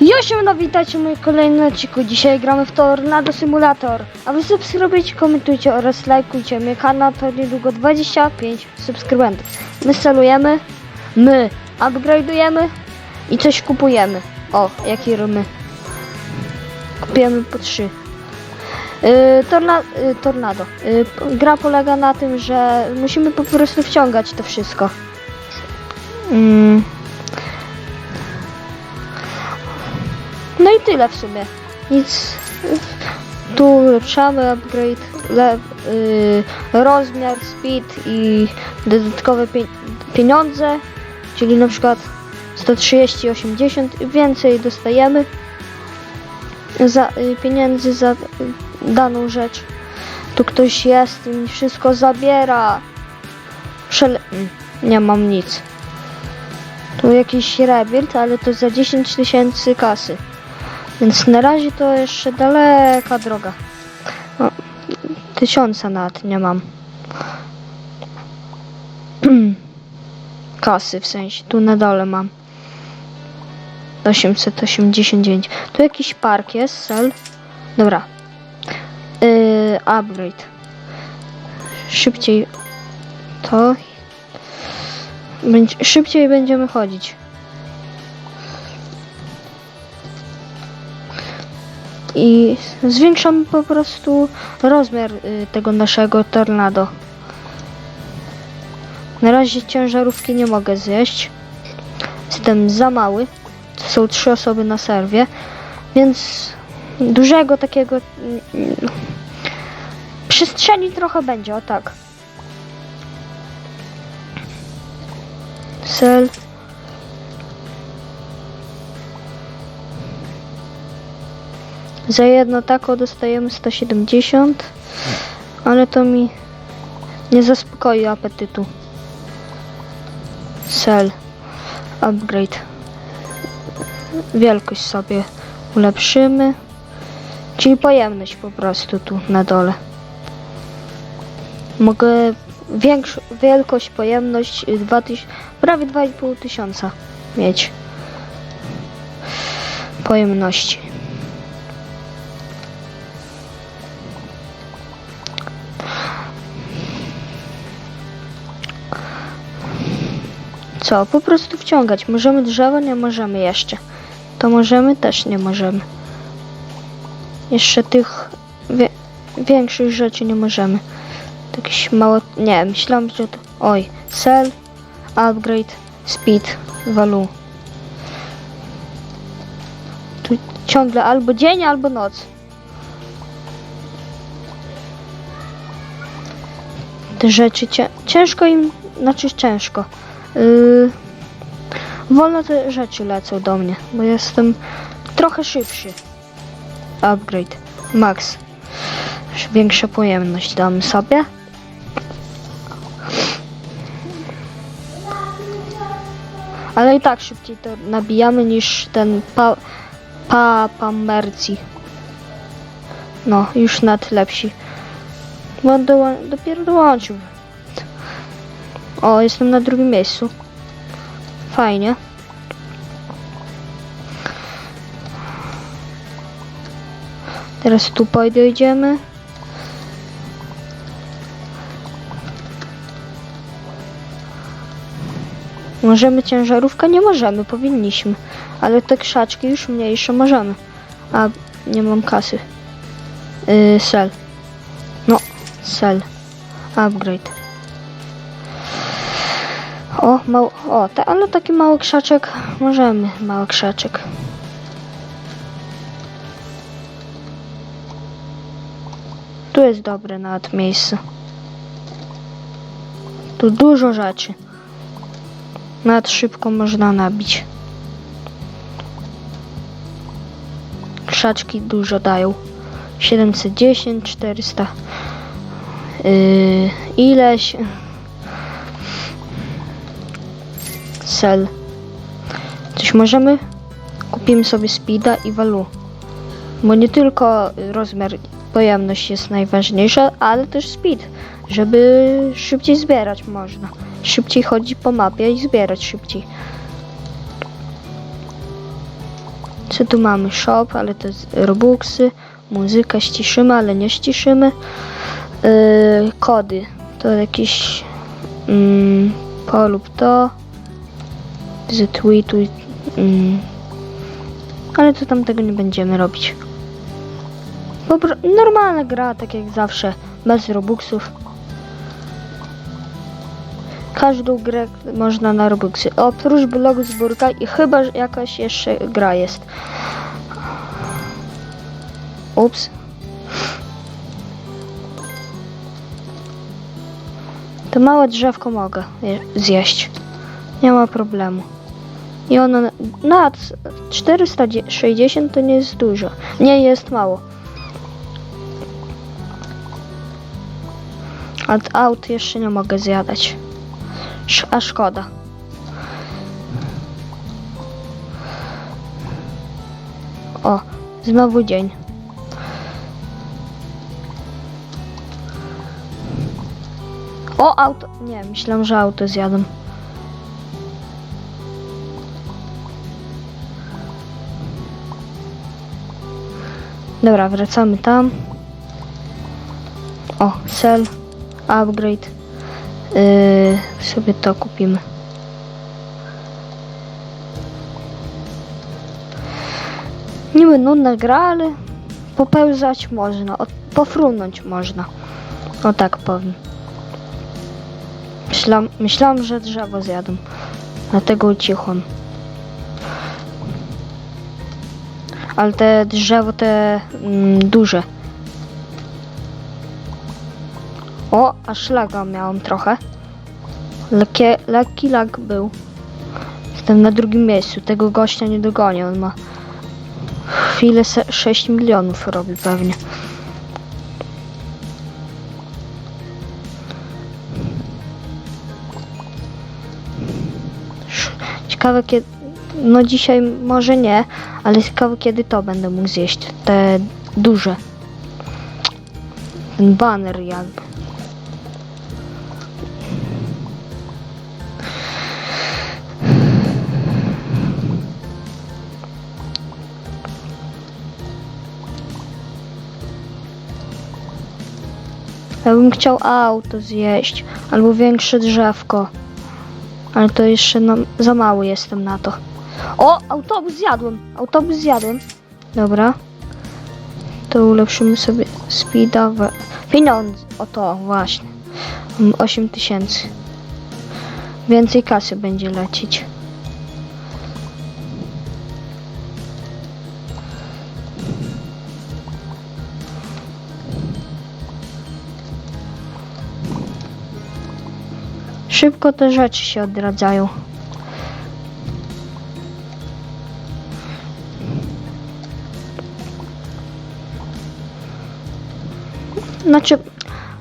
Josiu, no witajcie w moim kolejnym odcinku. Dzisiaj gramy w Tornado Simulator. A wy subskrybujcie, komentujcie oraz lajkujcie mnie kanał, to niedługo 25 subskrybentów. My celujemy, my upgrade'ujemy i coś kupujemy. O, jakie rymy. Kupujemy po 3. Yy, torna yy, tornado. Yy, gra polega na tym, że musimy po prostu wciągać to wszystko. Mm. No i tyle w sumie. Nic. Tu ulepszamy upgrade, le, y, rozmiar, speed i dodatkowe pie, pieniądze, czyli na przykład 130, 80 i więcej dostajemy za, y, pieniędzy za daną rzecz. Tu ktoś jest i mi wszystko zabiera. Przele mm, nie mam nic. Tu jakiś rebuild, ale to za 10 tysięcy kasy. Więc na razie to jeszcze daleka droga. O, tysiąca nawet nie mam. Kasy w sensie, tu na dole mam. 889. Tu jakiś park jest, sel. Dobra. Yy, upgrade. Szybciej to. Będzie, szybciej będziemy chodzić. I zwiększam po prostu rozmiar y, tego naszego tornado. Na razie ciężarówki nie mogę zjeść. Jestem za mały. Są trzy osoby na serwie, więc dużego takiego mm, przestrzeni trochę będzie, o tak. Sel. Za jedno tako dostajemy 170, ale to mi nie zaspokoi apetytu. Sell. Upgrade. Wielkość sobie ulepszymy. Czyli pojemność po prostu tu na dole. Mogę większą wielkość, pojemność y, 2000, prawie 2,5 tysiąca mieć pojemności. Co? Po prostu wciągać. Możemy drzewo? Nie możemy jeszcze. To możemy? Też nie możemy. Jeszcze tych wie większych rzeczy nie możemy. Jakieś mało... Nie, myślałam, że to... Oj. Sell, upgrade, speed, value. Tu ciągle albo dzień, albo noc. Te rzeczy cię... ciężko im... Znaczy ciężko. Yy, wolno te rzeczy lecą do mnie, bo jestem trochę szybszy. Upgrade. Max. Większa pojemność damy sobie. Ale i tak szybciej to nabijamy niż ten pa, pa, Pamerci. No, już nad lepsi. Bo doło- dopiero dołączył. O, jestem na drugim miejscu. Fajnie. Teraz tu podejdziemy. Możemy ciężarówkę? Nie możemy, powinniśmy. Ale te krzaczki już mniejsze możemy. A, nie mam kasy. Yy, sell. No, sell. Upgrade. O, mał, o, ale taki mały krzaczek możemy, mały krzaczek. Tu jest dobre nawet miejsce. Tu dużo rzeczy. Nawet szybko można nabić. Krzaczki dużo dają. 710, 400. Yy, ileś. Sell. Coś możemy? Kupimy sobie speeda i walu. Bo nie tylko rozmiar, pojemność jest najważniejsza, ale też speed, żeby szybciej zbierać można. Szybciej chodzić po mapie i zbierać szybciej. Co tu mamy? Shop, ale to jest Robuxy. Muzyka ściszymy, ale nie ściszymy. Yy, kody. To jakieś mm, polub to. Zetweetuj. Mm. Ale to tam tego nie będziemy robić. Po pro- normalna gra, tak jak zawsze, bez Robuxów. Każdą grę można na Robuxy. Oprócz blogu zbiórka i chyba jakaś jeszcze gra jest. Ups. To małe drzewko mogę je- zjeść. Nie ma problemu. I ono na- nad 460 to nie jest dużo. Nie jest mało. Od aut jeszcze nie mogę zjadać. A szkoda. O, znowu dzień. O, auto. Nie, myślałam, że auto zjadę. Dobra, wracamy tam. O, sell, upgrade. Yy, sobie to kupimy. Niby nudna gra, ale popełzać można, o, pofrunąć można. O tak powiem. Myślałam, myślałam, że drzewo zjadę. Dlatego ucichłam. Ale te drzewo, te mm, duże. O, aż laga miałam trochę. Lekkie, lekki lag był. Jestem na drugim miejscu. Tego gościa nie dogonię. On ma chwilę se- 6 milionów robi pewnie. Ciekawe kiedy... No dzisiaj może nie, ale ciekawe kiedy to będę mógł zjeść. Te duże. Ten baner jakby. Ja bym chciał auto zjeść, albo większe drzewko. Ale to jeszcze nam, za mały jestem na to. O, autobus zjadłem, autobus zjadłem. Dobra. To ulepszymy sobie speeda. We... Pieniądze, o to właśnie. Mam 8 tysięcy. Więcej kasy będzie lecieć. Szybko te rzeczy się odradzają. Znaczy,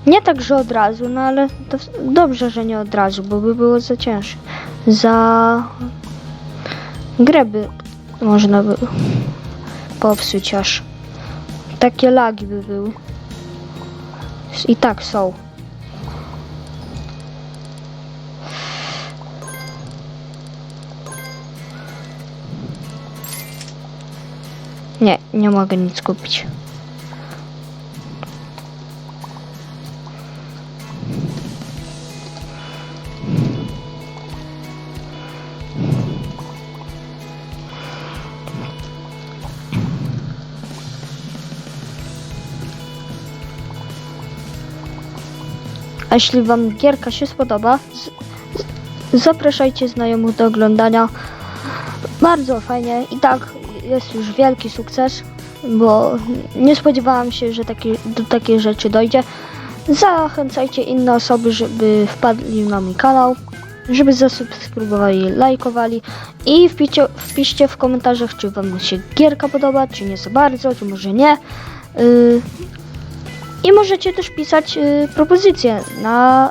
nie tak, że od razu, no ale to dobrze, że nie od razu, bo by było za cięższe. Za grę by można by popsuć aż. Takie lagi by były. I tak są. Nie, nie mogę nic kupić. A jeśli Wam gierka się spodoba, zapraszajcie znajomych do oglądania. Bardzo fajnie i tak jest już wielki sukces, bo nie spodziewałam się, że taki, do takiej rzeczy dojdzie. Zachęcajcie inne osoby, żeby wpadli na mój kanał, żeby zasubskrybowali, lajkowali i wpicie, wpiszcie w komentarzach, czy Wam się gierka podoba, czy nie za bardzo, czy może nie. Yy, I możecie też pisać yy, propozycje na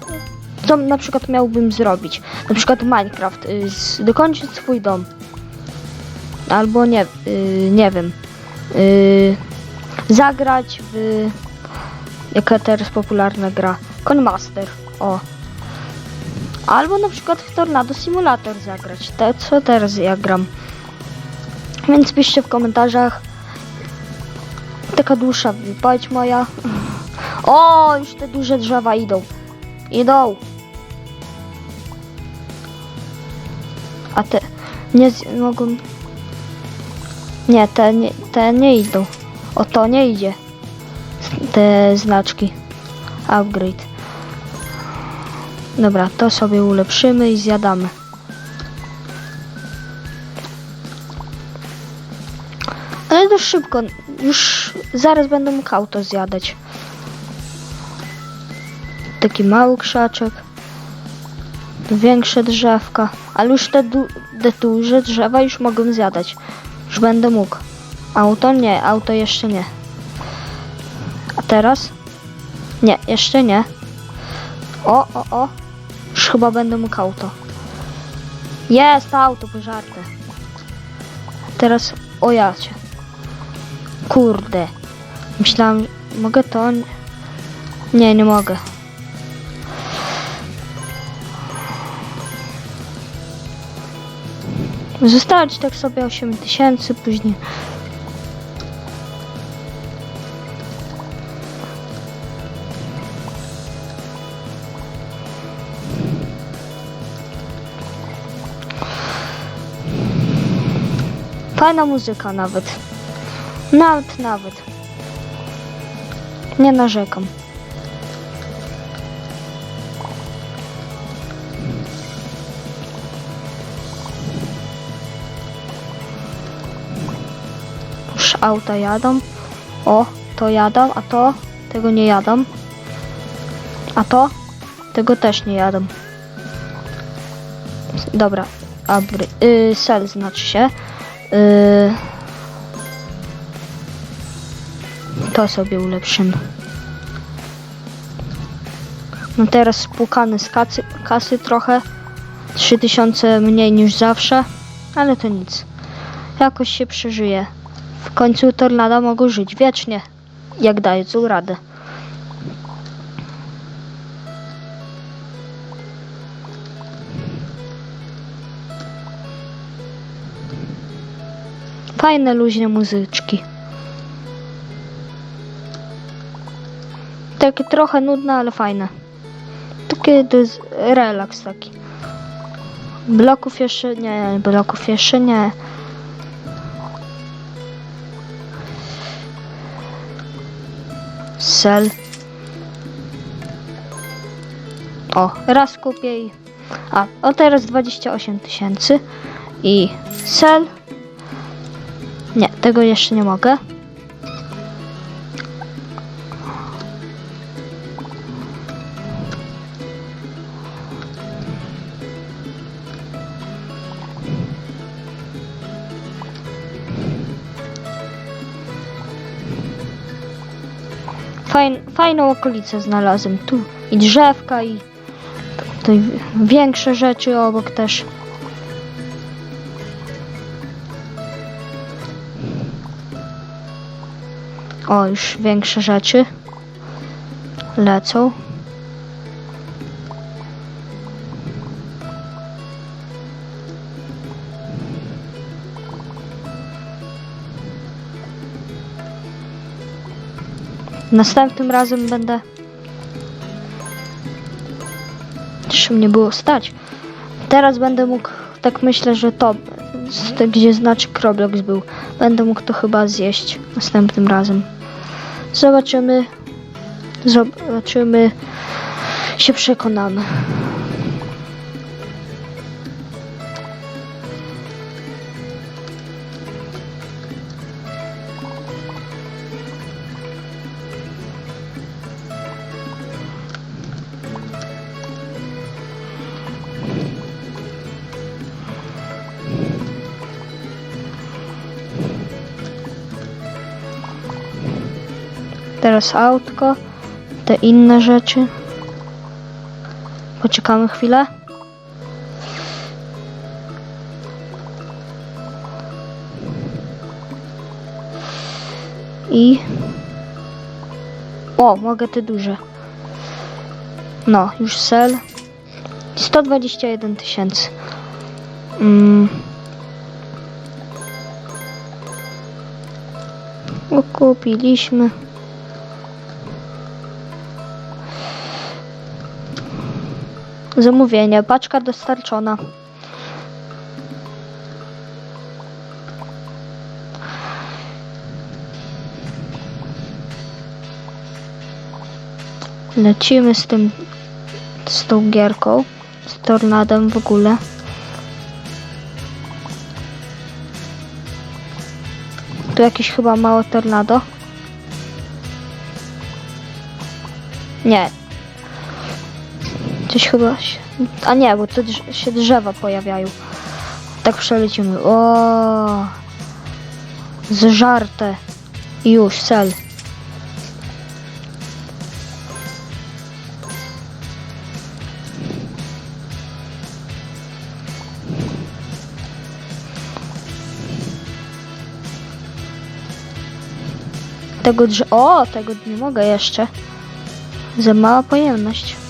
co na przykład miałbym zrobić. Na przykład Minecraft, yy, z- dokończyć swój dom. Albo nie, yy, nie wiem. Yy, zagrać w. Jaka teraz popularna gra? Conmaster. O. Albo na przykład w Tornado Simulator zagrać. Te, co teraz ja gram. Więc piszcie w komentarzach. Taka dłuższa wypowiedź moja. O, już te duże drzewa idą. Idą. A te nie mogą. Nie, te nie, te nie idą. O to nie idzie. Te znaczki. Upgrade. Dobra, to sobie ulepszymy i zjadamy. Ale to szybko. Już zaraz będę mógł auto zjadać. Taki mały krzaczek. Większe drzewka. Ale już te, du- te duże drzewa już mogę zjadać. Już będę mógł. Auto nie, auto jeszcze nie. A teraz? Nie, jeszcze nie. O, o, o. Już chyba będę mógł auto. Jest auto pożarte. Teraz o jacie. Kurde. Myślałam, mogę to? Nie, nie mogę. Zostawić tak sobie 8 tysięcy później. Fajna muzyka nawet. Nawet, nawet. Nie narzekam. Auta jadą. O, to jadą, a to tego nie jadą. A to tego też nie jadą. Dobra, abry, yy, sel znaczy się. Yy, to sobie ulepszymy. No teraz spłukany z kasy, kasy trochę. 3000 mniej niż zawsze, ale to nic. Jakoś się przeżyje. W końcu tornada mogą żyć wiecznie, jak dadzą radę. Fajne, luźne muzyczki. Takie trochę nudne, ale fajne. Takie to jest relaks taki. Bloków jeszcze nie, bloków jeszcze nie. Sel. O, raz kupię i... A, o teraz 28 tysięcy. I sel. Nie, tego jeszcze nie mogę. Fajn, fajną okolicę znalazłem. Tu i drzewka, i tutaj większe rzeczy obok też. O, już większe rzeczy lecą. Następnym razem będę. Też mnie było stać. Teraz będę mógł, tak myślę, że to, gdzie znaczek Roblox był, będę mógł to chyba zjeść następnym razem. Zobaczymy. Zobaczymy. Się przekonamy. Teraz autko, te inne rzeczy. Poczekamy chwilę. I... O, mogę te duże. No, już sel. 121 tysięcy. Mm. kupiliśmy. Zamówienie, paczka dostarczona. Lecimy z tym, z tą gierką, z tornadem w ogóle. Tu jakieś chyba małe tornado. Nie. Coś chyba się... A nie, bo tu się drzewa pojawiają. Tak przelecimy. O, Zżarte. Już, cel. Tego drze... O, tego nie mogę jeszcze. Za mała pojemność.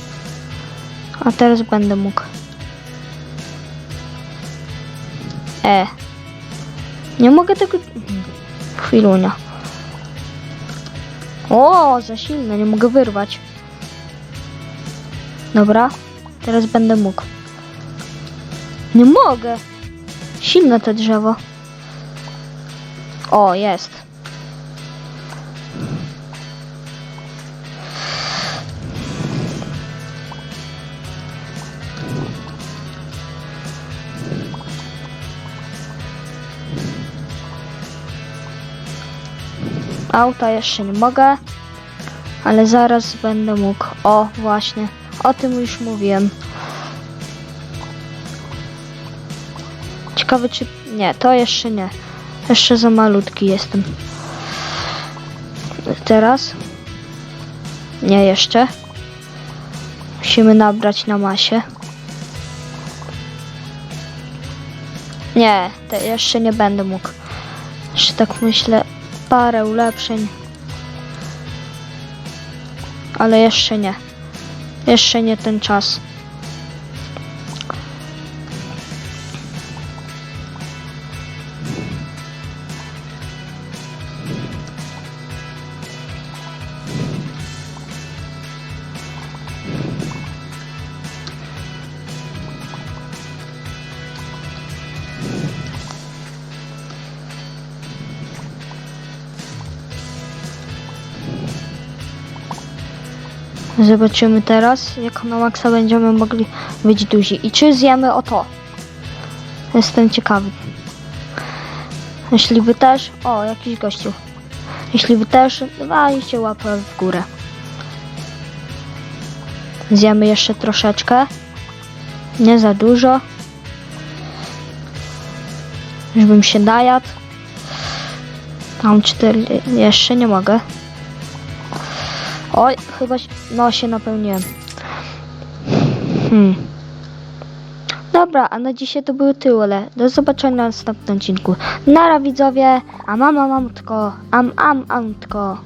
A teraz będę mógł. E. Nie mogę tego... Chwilunia. O, za silne, nie mogę wyrwać. Dobra, teraz będę mógł. Nie mogę. Silne to drzewo. O, jest. Auta jeszcze nie mogę, ale zaraz będę mógł. O, właśnie, o tym już mówiłem. Ciekawe czy... Nie, to jeszcze nie. Jeszcze za malutki jestem. Teraz? Nie, jeszcze. Musimy nabrać na masie. Nie, jeszcze nie będę mógł. Jeszcze tak myślę, parę ulepszeń. Ale jeszcze nie. Jeszcze nie ten czas. Zobaczymy teraz, jak na maksa będziemy mogli być duzi. I czy zjemy o to? Jestem ciekawy. Jeśli wy też... O, jakiś gościu. Jeśli wy też, dawajcie łapę w górę. Zjemy jeszcze troszeczkę. Nie za dużo. Żebym się najadł. Mam cztery... Jeszcze nie mogę. Oj, chyba się, no się napełniłem. Hmm. Dobra, a na dzisiaj to było tyle. Do zobaczenia na następnym odcinku. Nara widzowie, a mama mamutko, am am amtko.